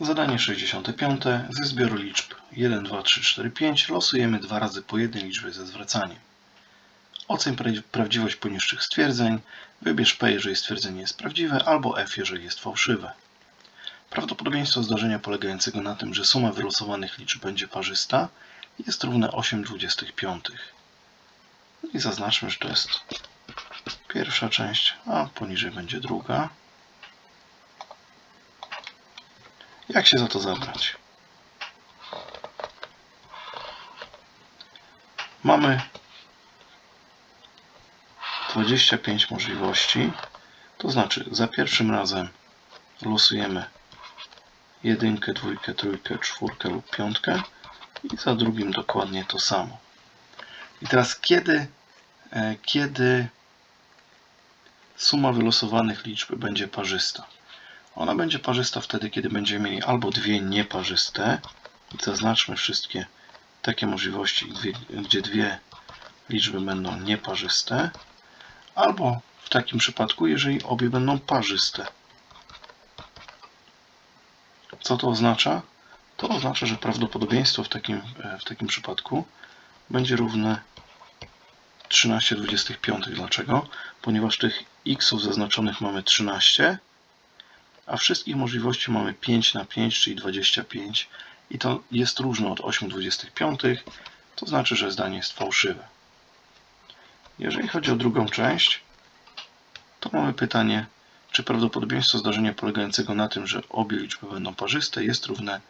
Zadanie 65. Ze zbioru liczb 1, 2, 3, 4, 5 losujemy dwa razy po jednej liczbie ze zwracaniem. Oceń pra- prawdziwość poniższych stwierdzeń. Wybierz P, jeżeli stwierdzenie jest prawdziwe, albo F, jeżeli jest fałszywe. Prawdopodobieństwo zdarzenia polegającego na tym, że suma wylosowanych liczb będzie parzysta jest równe 8,25. No I zaznaczmy, że to jest pierwsza część, a poniżej będzie druga. Jak się za to zabrać? Mamy 25 możliwości, to znaczy za pierwszym razem losujemy jedynkę, dwójkę, trójkę, czwórkę lub piątkę i za drugim dokładnie to samo. I teraz kiedy, e, kiedy suma wylosowanych liczb będzie parzysta? Ona będzie parzysta wtedy, kiedy będziemy mieli albo dwie nieparzyste, zaznaczmy wszystkie takie możliwości, gdzie dwie liczby będą nieparzyste, albo w takim przypadku, jeżeli obie będą parzyste. Co to oznacza? To oznacza, że prawdopodobieństwo w takim, e, w takim przypadku będzie równe 13,25. Dlaczego? Ponieważ tych xów zaznaczonych mamy 13, a wszystkich możliwości mamy 5 na 5, czyli 25 i to jest różne od 8,25, to znaczy, że zdanie jest fałszywe. Jeżeli chodzi o drugą część, to mamy pytanie, czy prawdopodobieństwo zdarzenia polegającego na tym, że obie liczby będą parzyste jest równe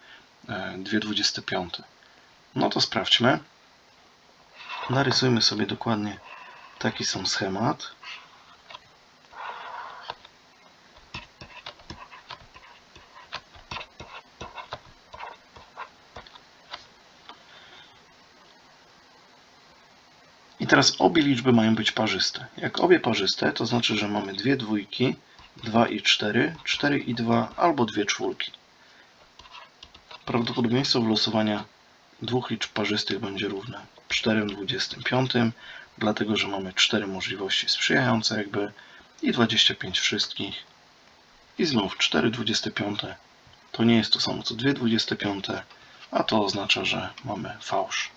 e, 2,25. No to sprawdźmy. Narysujmy sobie dokładnie taki sam schemat. I teraz obie liczby mają być parzyste. Jak obie parzyste, to znaczy, że mamy dwie dwójki, 2 i 4, 4 i 2 albo dwie czwórki. Prawdopodobieństwo wylosowania dwóch liczb parzystych będzie równe 4,25, dlatego że mamy 4 możliwości sprzyjające jakby i 25 wszystkich. I znów 4,25 to nie jest to samo co 2,25, a to oznacza, że mamy fałsz.